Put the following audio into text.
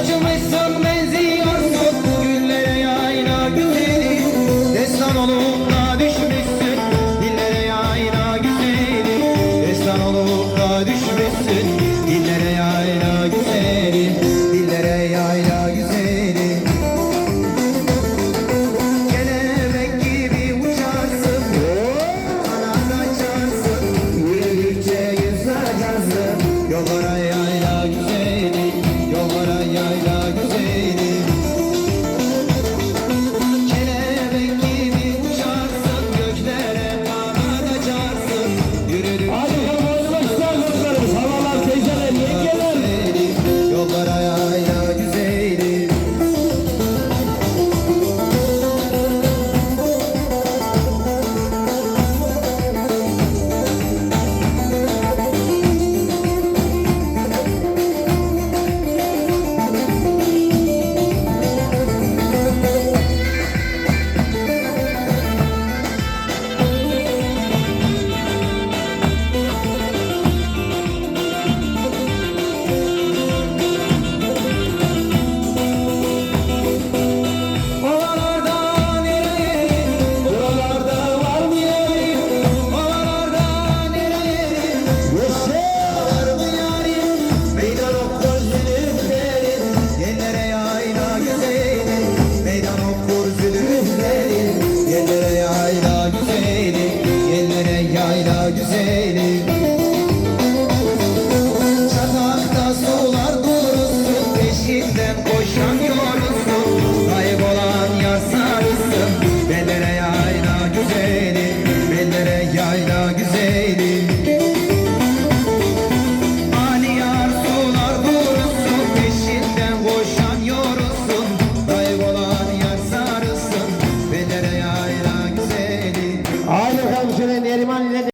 Acımışsın benziyorsun. Bugünlere yayına güzeli. Destan olup da düşmüşsün. Dillere yayına güzeli. Destan olup da düşmüşsün. Dillere yayına güzeli. Dillere yayına güzeli. Kelebek gibi uçarsın. Kanat açarsın Yürüdükçe yüz açarsın Yollara yayına güzeli. güzeli.